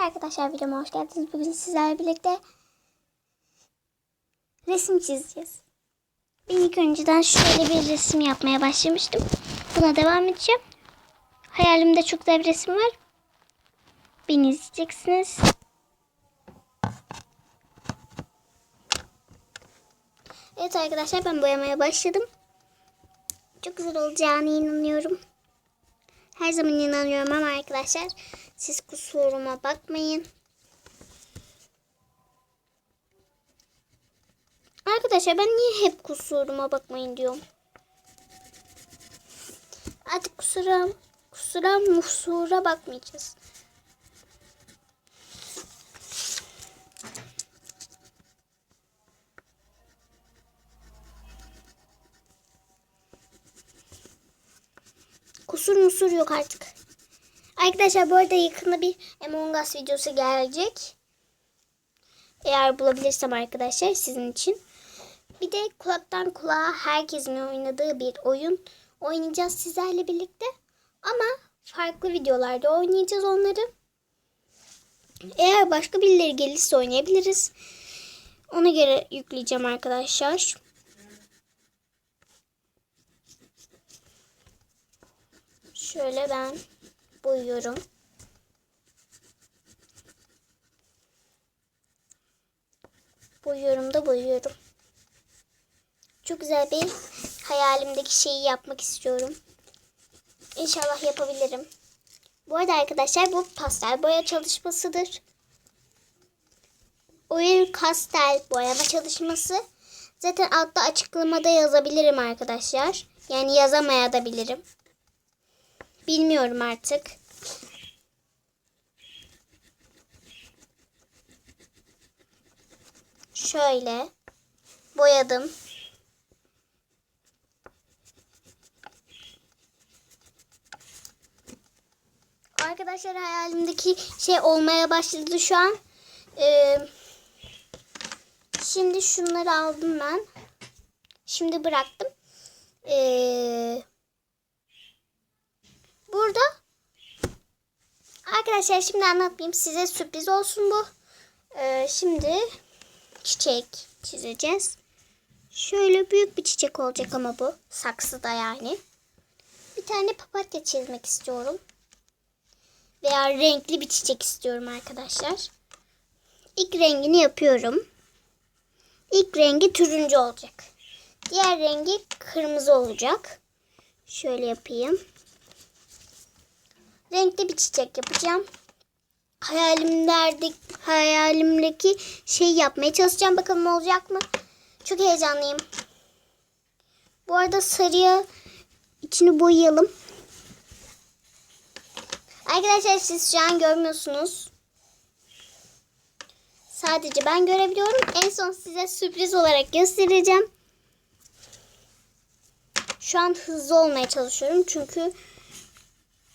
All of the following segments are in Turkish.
arkadaşlar videoma hoş geldiniz. Bugün sizlerle birlikte resim çizeceğiz. Ben ilk önceden şöyle bir resim yapmaya başlamıştım. Buna devam edeceğim. Hayalimde çok güzel bir resim var. Beni izleyeceksiniz. Evet arkadaşlar ben boyamaya başladım. Çok güzel olacağını inanıyorum. Her zaman inanıyorum ama arkadaşlar siz kusuruma bakmayın. Arkadaşlar ben niye hep kusuruma bakmayın diyorum. Artık kusura, kusura musura bakmayacağız. Kusur musur yok artık. Arkadaşlar bu arada yakında bir Among Us videosu gelecek. Eğer bulabilirsem arkadaşlar sizin için. Bir de kulaktan kulağa herkesin oynadığı bir oyun oynayacağız sizlerle birlikte. Ama farklı videolarda oynayacağız onları. Eğer başka birileri gelirse oynayabiliriz. Ona göre yükleyeceğim arkadaşlar. Şöyle ben boyuyorum. Boyuyorum da boyuyorum. Çok güzel bir hayalimdeki şeyi yapmak istiyorum. İnşallah yapabilirim. Bu arada arkadaşlar bu pastel boya çalışmasıdır. Oil pastel boyama çalışması. Zaten altta açıklamada yazabilirim arkadaşlar. Yani yazamaya da bilirim. Bilmiyorum artık. Şöyle boyadım. Arkadaşlar hayalimdeki şey olmaya başladı şu an. Ee, şimdi şunları aldım ben. Şimdi bıraktım. Ee, burada arkadaşlar şimdi anlatmayayım size sürpriz olsun bu. Ee, şimdi çiçek çizeceğiz. Şöyle büyük bir çiçek olacak ama bu saksıda yani. Bir tane papatya çizmek istiyorum. Veya renkli bir çiçek istiyorum arkadaşlar. İlk rengini yapıyorum. İlk rengi turuncu olacak. Diğer rengi kırmızı olacak. Şöyle yapayım. Renkli bir çiçek yapacağım. Hayalimlerde hayalimdeki şeyi yapmaya çalışacağım. Bakalım olacak mı? Çok heyecanlıyım. Bu arada sarıya içini boyayalım. Arkadaşlar siz şu an görmüyorsunuz. Sadece ben görebiliyorum. En son size sürpriz olarak göstereceğim. Şu an hızlı olmaya çalışıyorum. Çünkü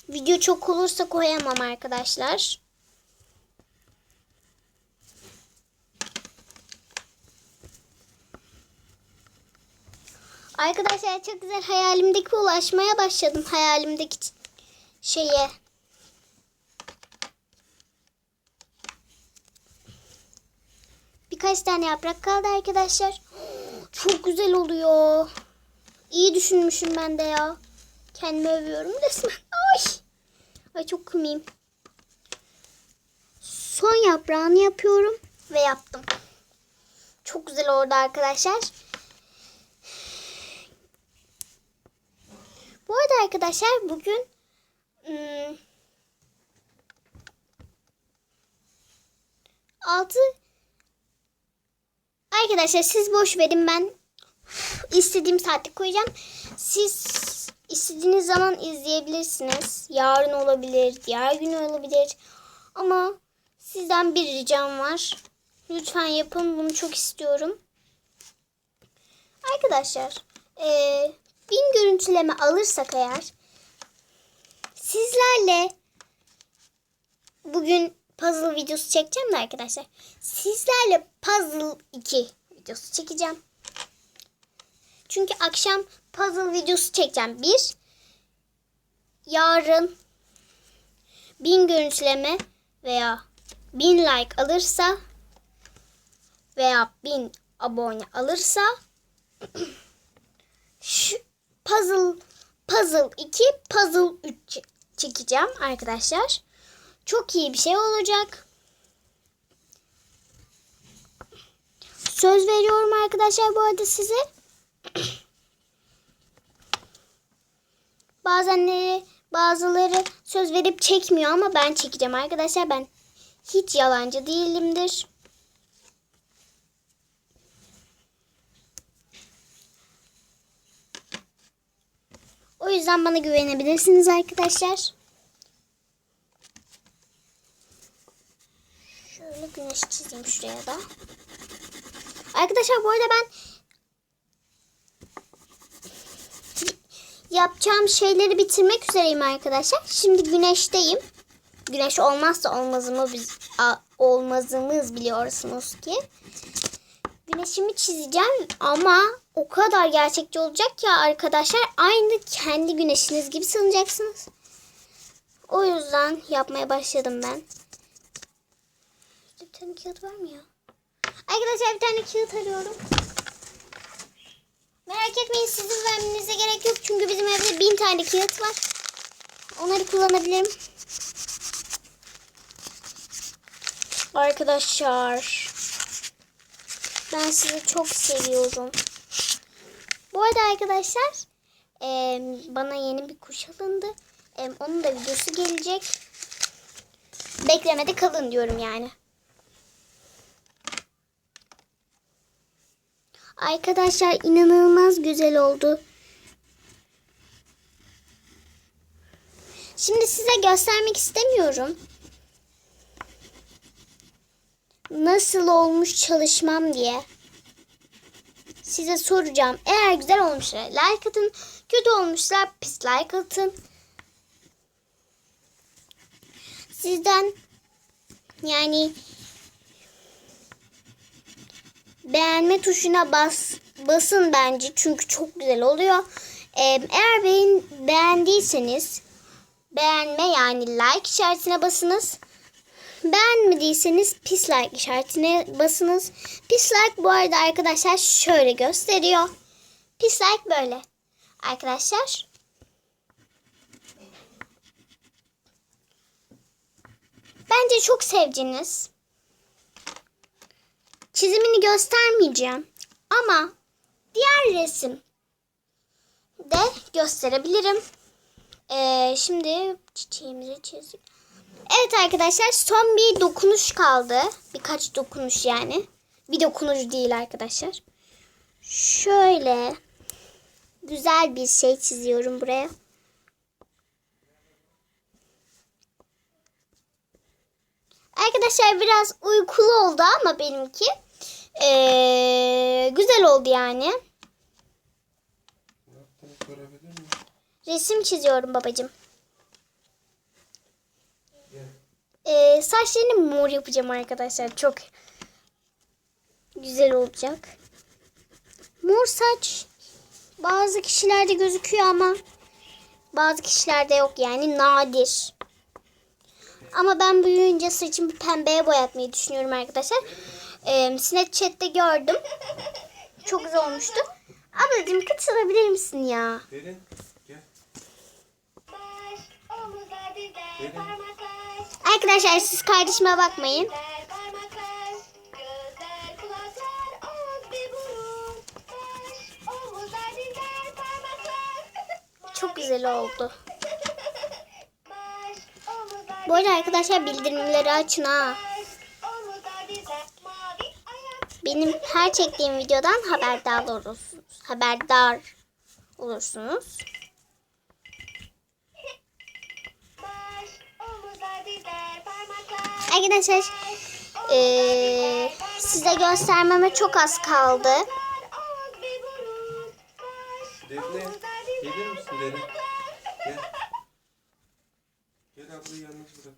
video çok olursa koyamam arkadaşlar. Arkadaşlar çok güzel hayalimdeki ulaşmaya başladım. Hayalimdeki şeye. Birkaç tane yaprak kaldı arkadaşlar. Çok güzel oluyor. İyi düşünmüşüm ben de ya. Kendimi övüyorum resmen. Ay. Çok kımıyım. Son yaprağını yapıyorum ve yaptım. Çok güzel oldu arkadaşlar. Bu arada arkadaşlar bugün ım, altı Arkadaşlar siz boş verin ben istediğim saatte koyacağım. Siz istediğiniz zaman izleyebilirsiniz. Yarın olabilir, diğer gün olabilir. Ama sizden bir ricam var. Lütfen yapın bunu çok istiyorum. Arkadaşlar ee, bin görüntüleme alırsak eğer sizlerle bugün puzzle videosu çekeceğim de arkadaşlar. Sizlerle puzzle 2 videosu çekeceğim. Çünkü akşam puzzle videosu çekeceğim. Bir, yarın bin görüntüleme veya 1000 like alırsa veya 1000 abone alırsa şu puzzle puzzle 2 puzzle 3 çekeceğim arkadaşlar. Çok iyi bir şey olacak. Söz veriyorum arkadaşlar bu arada size. Bazenleri bazıları söz verip çekmiyor ama ben çekeceğim arkadaşlar. Ben hiç yalancı değilimdir. O yüzden bana güvenebilirsiniz arkadaşlar. Şöyle güneş çizeyim şuraya da. Arkadaşlar bu arada ben yapacağım şeyleri bitirmek üzereyim arkadaşlar. Şimdi güneşteyim. Güneş olmazsa olmazımı biz olmazımız biliyorsunuz ki. Güneşimi çizeceğim ama o kadar gerçekçi olacak ki arkadaşlar aynı kendi güneşiniz gibi sanacaksınız. O yüzden yapmaya başladım ben. Bir tane kağıt var mı ya? Arkadaşlar bir tane kağıt arıyorum. Merak etmeyin sizin vermenize gerek yok. Çünkü bizim evde bin tane kağıt var. Onları kullanabilirim. Arkadaşlar. Ben sizi çok seviyorum. Bu arada arkadaşlar bana yeni bir kuş alındı. Onun da videosu gelecek. Beklemede kalın diyorum yani. Arkadaşlar inanılmaz güzel oldu. Şimdi size göstermek istemiyorum. Nasıl olmuş çalışmam diye. Size soracağım. Eğer güzel olmuşsa like atın. Kötü olmuşsa pis like atın. Sizden yani beğenme tuşuna bas basın bence çünkü çok güzel oluyor. Ee, eğer beğen, beğendiyseniz beğenme yani like işaretine basınız. Beğenmediyseniz pis like işaretine basınız. Pis like bu arada arkadaşlar şöyle gösteriyor. Pis like böyle. Arkadaşlar Bence çok sevdiniz. Çizimini göstermeyeceğim. Ama diğer resim de gösterebilirim. Ee, şimdi çiçeğimizi çizdik. Evet arkadaşlar son bir dokunuş kaldı. Birkaç dokunuş yani. Bir dokunuş değil arkadaşlar. Şöyle güzel bir şey çiziyorum buraya. Arkadaşlar biraz uykulu oldu ama benimki. Ee, güzel oldu yani. Resim çiziyorum babacığım. Ee, saçlarını mor yapacağım arkadaşlar. Çok güzel olacak. Mor saç bazı kişilerde gözüküyor ama bazı kişilerde yok yani nadir. Ama ben büyüyünce saçımı pembeye boyatmayı düşünüyorum arkadaşlar. Ee, Snapchat'te gördüm. Çok güzel olmuştu. Ablacığım katılabilir misin ya? Derin. Gel. Derin. Arkadaşlar siz kardeşime bakmayın. Çok güzel oldu. Bu arada arkadaşlar bildirimleri açın ha. Benim her çektiğim videodan haberdar olursunuz. Haberdar olursunuz. Arkadaşlar eee, size göstermeme çok az kaldı. Defne. Gelir misin Derin? Gel. Gel ablayı yalnız bırak.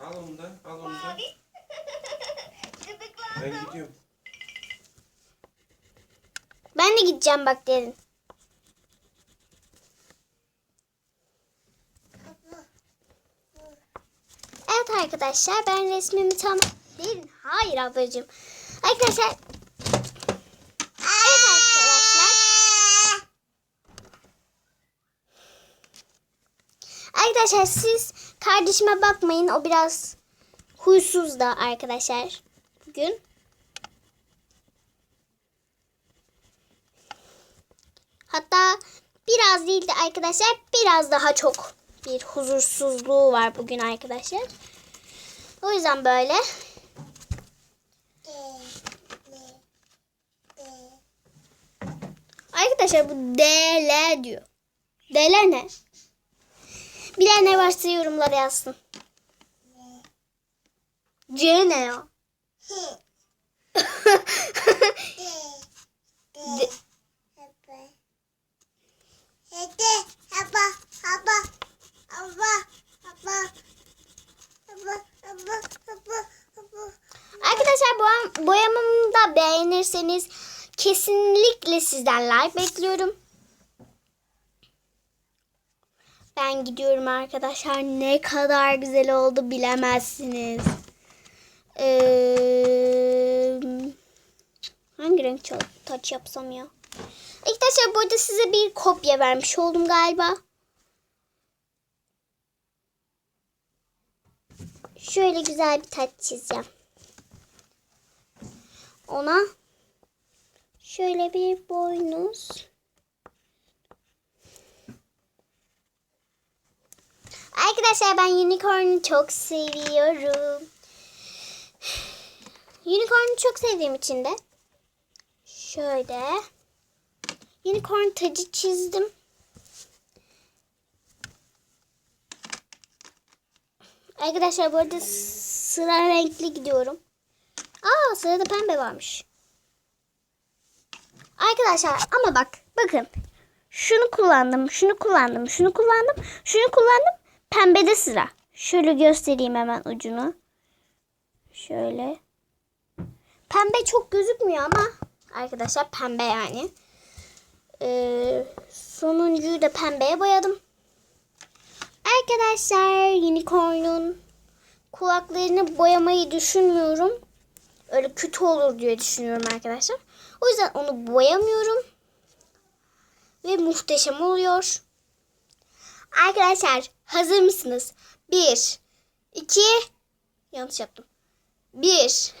Al onu da. Al onu da. Ben gidiyorum. Ben de gideceğim bak derin. Evet arkadaşlar ben resmimi tam değil. Hayır ablacığım. Arkadaşlar Evet arkadaşlar. Arkadaşlar siz kardeşime bakmayın. O biraz huysuz da arkadaşlar. Bugün. Hatta biraz değil de arkadaşlar biraz daha çok bir huzursuzluğu var bugün arkadaşlar. O yüzden böyle. Arkadaşlar bu DL diyor. DL ne? Bilen ne varsa yorumlara yazsın. C ne ya? D- Arkadaşlar bu boyamamı da beğenirseniz kesinlikle sizden like bekliyorum. Ben gidiyorum arkadaşlar. Ne kadar güzel oldu bilemezsiniz. Ee, hangi renk taç yapsam ya? Arkadaşlar burada size bir kopya vermiş oldum galiba. Şöyle güzel bir taç çizeceğim. Ona şöyle bir boynuz. Arkadaşlar ben unicorn'u çok seviyorum. Unicorn'u çok sevdiğim için de şöyle unicorn tacı çizdim. Arkadaşlar bu arada sıra renkli gidiyorum. Aa sırada pembe varmış. Arkadaşlar ama bak bakın. Şunu kullandım, şunu kullandım, şunu kullandım, şunu kullandım. Pembede sıra. Şöyle göstereyim hemen ucunu. Şöyle. Pembe çok gözükmüyor ama arkadaşlar pembe yani. Ee, sonuncuyu da pembeye boyadım. Arkadaşlar unicorn'un kulaklarını boyamayı düşünmüyorum. Öyle kötü olur diye düşünüyorum arkadaşlar. O yüzden onu boyamıyorum. Ve muhteşem oluyor. Arkadaşlar hazır mısınız? Bir, iki, yanlış yaptım. Bir,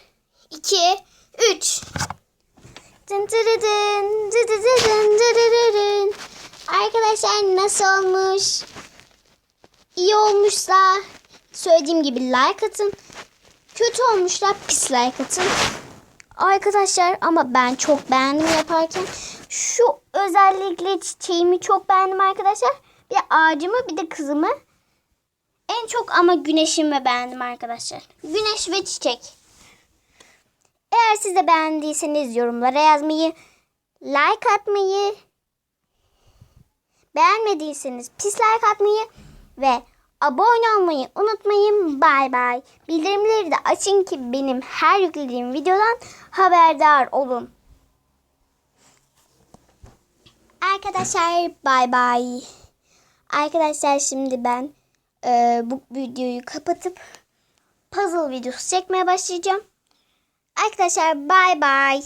iki, üç. Dın dırıdın, dıdıdıdın, dırırırın. Arkadaşlar nasıl olmuş? İyi olmuşsa söylediğim gibi like atın. Kötü olmuşsa pis like atın. Arkadaşlar ama ben çok beğendim yaparken. Şu özellikle çiçeğimi çok beğendim arkadaşlar. Bir de ağacımı bir de kızımı. En çok ama güneşimi beğendim arkadaşlar. Güneş ve çiçek. Eğer siz de beğendiyseniz yorumlara yazmayı, like atmayı, beğenmediyseniz pis like atmayı ve abone olmayı unutmayın. Bay bay. Bildirimleri de açın ki benim her yüklediğim videodan haberdar olun. Arkadaşlar bay bay. Arkadaşlar şimdi ben e, bu videoyu kapatıp puzzle videosu çekmeye başlayacağım. Arkadaşlar bay bay.